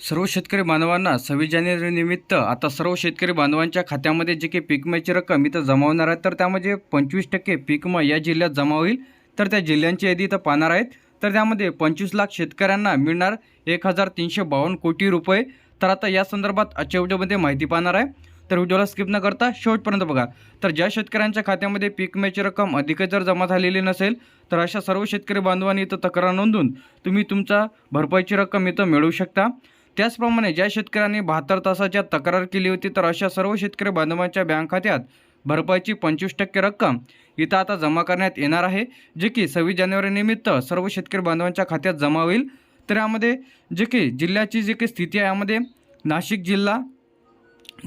सर्व शेतकरी बांधवांना सव्वीस जानेवारी निमित्त आता सर्व शेतकरी बांधवांच्या खात्यामध्ये जे काही पीक रक्कम इथं जमा होणार आहे तर त्यामध्ये पंचवीस टक्के पीक या जिल्ह्यात जमा होईल तर त्या जिल्ह्यांची यादी इथं पाहणार आहेत. तर त्यामध्ये पंचवीस लाख शेतकऱ्यांना मिळणार एक हजार तीनशे बावन्न कोटी रुपये. तर आता या संदर्भात आजच्या व्हिडिओमध्ये माहिती पाहणार आहे. तर व्हिडिओला स्किप न करता शेवटपर्यंत बघा. तर ज्या शेतकऱ्यांच्या खात्यामध्ये पीक विम्याची रक्कम अधिकच जर जमा झालेली नसेल तर अशा सर्व शेतकरी बांधवांनी इथं तक्रार नोंदवून तुम्ही तुमचा भरपाईची रक्कम इथं मिळवू शकता. त्याचप्रमाणे ज्या शेतकऱ्यांनी बहात्तर तासाच्या तक्रार केली होती तर अशा सर्व शेतकरी बांधवांच्या बँक खात्यात भरपाईची पंचवीस टक्के रक्कम इथं आता जमा करण्यात येणार आहे जे की सव्वीस जानेवारीनिमित्त सर्व शेतकरी बांधवांच्या खात्यात जमा होईल. तर यामध्ये जे की जिल्ह्याची जी काही स्थिती आहे यामध्ये नाशिक जिल्हा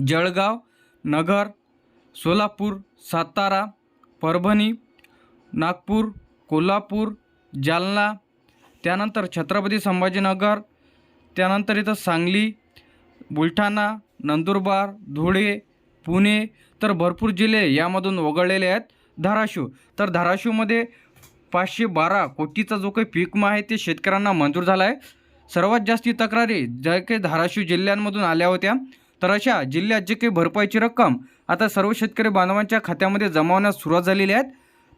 जळगाव नगर सोलापूर सातारा परभणी नागपूर कोल्हापूर जालना त्यानंतर छत्रपती संभाजीनगर त्यानंतर इथं सांगली बुलढाणा नंदुरबार धुळे पुणे तर भरपूर जिल्हे यामधून वगळलेले आहेत. धाराशिव. तर धाराशिवमध्ये पाचशे बारा कोटीचा जो काही पीक आहे ते शेतकऱ्यांना मंजूर झाला आहे. सर्वात जास्ती तक्रारी ज्या काही धाराशिव जिल्ह्यांमधून आल्या होत्या तर अशा जिल्ह्यात जे काही भरपाईची रक्कम आता सर्व शेतकरी बांधवांच्या खात्यामध्ये जमा होण्यास सुरुवात झालेली आहेत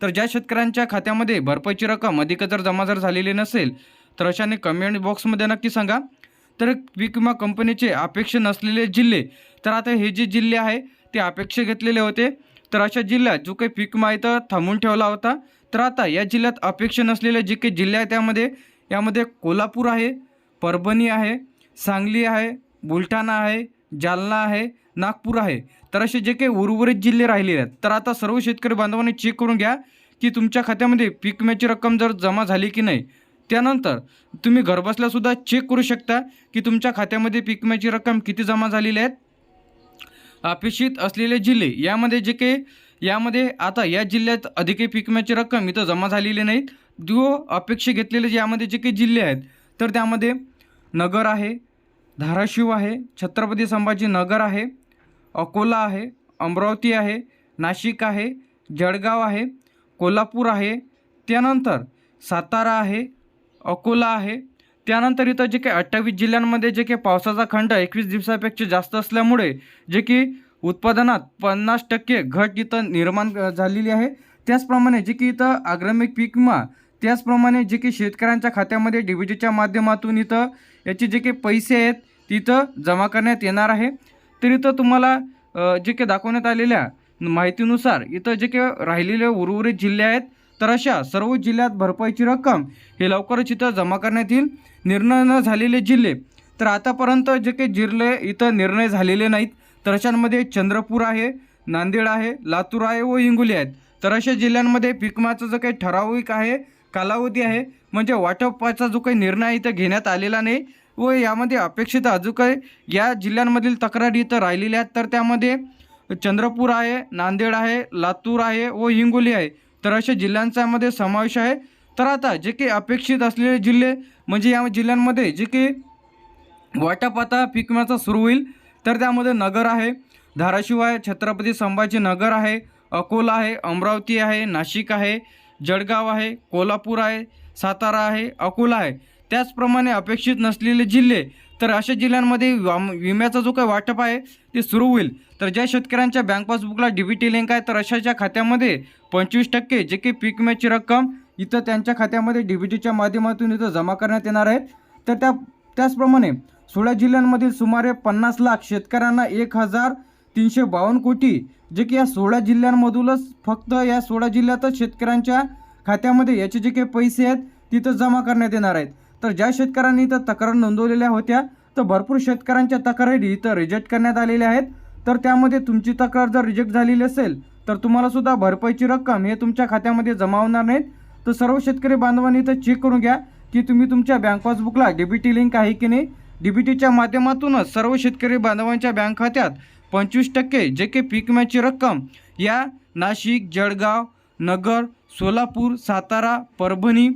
तर ज्या शेतकऱ्यांच्या खात्यामध्ये भरपाईची रक्कम अधिक जर जमा जर झालेली नसेल तर अशाने कमेंट बॉक्समध्ये नक्की सांगा. तर पीक विमा कंपनीचे अपेक्षा नसलेले जिल्हे तर आता हे जे जिल्हे आहे ते अपेक्षा घेतलेले होते. तर अशा जिल्ह्यात जो काही पीक विमा इथं थांबून ठेवला होता तर आता या जिल्ह्यात अपेक्षा नसलेले जे काही जिल्हे आहेत त्यामध्ये यामध्ये कोल्हापूर आहे परभणी आहे सांगली आहे बुलढाणा आहे जालना आहे नागपूर आहे. तर असे जे काही उर्वरित जिल्हे राहिलेले आहेत तर आता सर्व शेतकरी बांधवांनी चेक करून घ्या की तुमच्या खात्यामध्ये पीक विम्याची रक्कम जर जमा झाली की नाही. त्यानंतर तुम्ही घरबसल्यासुद्धा चेक करू शकता की तुमच्या खात्यामध्ये पीक विम्याची रक्कम किती जमा झालेली आहेत अपेक्षित असलेले जिल्हे यामध्ये जे काही यामध्ये आता या जिल्ह्यात अधिक पीक विम्याची रक्कम इथं जमा झालेली नाहीत जो अपेक्षा घेतलेले जे यामध्ये जे काही जिल्हे आहेत तर त्यामध्ये नगर आहे धाराशिव आहे छत्रपती संभाजी नगर आहे अकोला आहे अमरावती आहे नाशिक आहे जळगाव आहे कोल्हापूर आहे. त्यानंतर सातारा आहे अकोला आहे. त्यानंतर इथं जे काही अठ्ठावीस जिल्ह्यांमध्ये जे काही पावसाचा खंड एकवीस दिवसापेक्षा जास्त असल्यामुळे जे की उत्पादनात पन्नास टक्के घट इथं निर्माण झालेली आहे. त्याचप्रमाणे जे की इथं आग्रमिक पीक विमा त्याचप्रमाणे जे की शेतकऱ्यांच्या खात्यामध्ये डी बी टीच्या माध्यमातून इथं याचे जे काही पैसे आहेत तिथं जमा करण्यात येणार आहे. तर इथं तुम्हाला जे काही दाखवण्यात आलेल्या माहितीनुसार इथं जे काही राहिलेले उर्वरित जिल्हे आहेत तर अशा सर्व जिल्ह्यात भरपाईची रक्कम हे लवकरच इथं जमा करण्यात येईल. निर्णय न झालेले जिल्हे तर आतापर्यंत जे काही जिल्हे इथं निर्णय झालेले नाहीत तर अशांमध्ये चंद्रपूर आहे नांदेड आहे लातूर आहे व हिंगोली आहेत. तर अशा जिल्ह्यांमध्ये पिकमाचं जो काही ठराविक आहे कालावधी आहे म्हणजे वाटपाचा जो काही निर्णय इथं घेण्यात आलेला नाही व यामध्ये अपेक्षित अजून काही या जिल्ह्यांमधील तक्रारी इथं राहिलेल्या आहेत तर त्यामध्ये चंद्रपूर आहे नांदेड आहे लातूर आहे व हिंगोली आहे. तर अशा जिल्ह्यांचामध्ये समावेश आहे. तर आता जे काही अपेक्षित असलेले जिल्हे म्हणजे या जिल्ह्यांमध्ये जे काही वाटप आता पीक विम्याचा सुरू होईल तर त्यामध्ये नगर आहे. धाराशिव आहे छत्रपती संभाजी नगर आहे अकोला आहे अमरावती आहे नाशिक आहे जळगाव आहे कोल्हापूर आहे सातारा आहे अकोला आहे. त्याचप्रमाणे अपेक्षित नसलेले जिल्हे तर अशा जिल्ह्यांमध्ये वाम- विम्याचा जो काही वाटप आहे ते सुरू होईल. तर ज्या शेतकऱ्यांच्या बँक पासबुकला डी बी टी लिंक आहे तर अशाच्या खात्यामध्ये पंचवीस टक्के जे काही पीक विम्याची रक्कम इथं त्यांच्या खात्यामध्ये डी बी टीच्या माध्यमातून इथं जमा करण्यात येणार आहेत तर त्या त्याचप्रमाणे सोळा जिल्ह्यांमधील सुमारे पन्नास लाख शेतकऱ्यांना एक हजार तीनशे बावन्न कोटी जे की या सोळा जिल्ह्यांमधूनच फक्त या सोळा जिल्ह्यातच शेतकऱ्यांच्या खात्यामध्ये याचे जे काही पैसे आहेत तिथं जमा करण्यात येणार आहेत. तर ज्या शेतकऱ्यांनी इथं तक्रार नोंदवलेल्या होत्या तर भरपूर शेतकऱ्यांच्या तक्रारी इथं रिजेक्ट करण्यात आलेल्या आहेत. तर त्यामध्ये तुमची तक्रार जर रिजेक्ट झालेली असेल तर तुम्हाला सुद्धा भरपाईची रक्कम हे तुमच्या खात्यामध्ये जमा होणार नाहीत. तर सर्व शेतकरी बांधवांनी इथं चेक करून घ्या की तुम्ही तुमच्या बँक पासबुकला डीबीटी लिंक आहे की नाही. डीबीटीच्या माध्यमातूनच सर्व शेतकरी बांधवांच्या बँक खात्यात पंचवीस टक्के जे काही पीक विम्याची रक्कम या नाशिक जळगाव नगर सोलापूर सातारा परभणी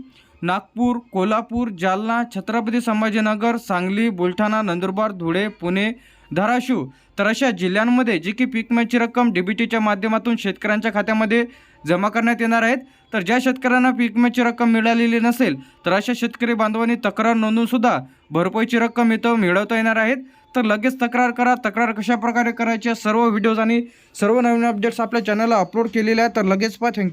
नागपूर कोल्हापूर जालना छत्रपती संभाजीनगर सांगली बुलढाणा नंदुरबार धुळे पुणे धाराशिव. तर अशा जिल्ह्यांमध्ये जी की पीक विम्याची रक्कम डीबीटीच्या माध्यमातून शेतकऱ्यांच्या खात्यामध्ये जमा करण्यात येणार आहेत. तर ज्या शेतकऱ्यांना पीक विम्याची रक्कम मिळालेली नसेल तर अशा शेतकरी बांधवांनी तक्रार नोंदूनसुद्धा भरपाईची रक्कम इथं मिळवता येणार आहेत. तर लगेच तक्रार करा. तक्रार कशा प्रकारे करायची आहे, सर्व व्हिडिओज आणि सर्व नवीन अपडेट्स आपल्या चॅनलला अपलोड केलेले आहेत. तर लगेच पहा. थँक्यू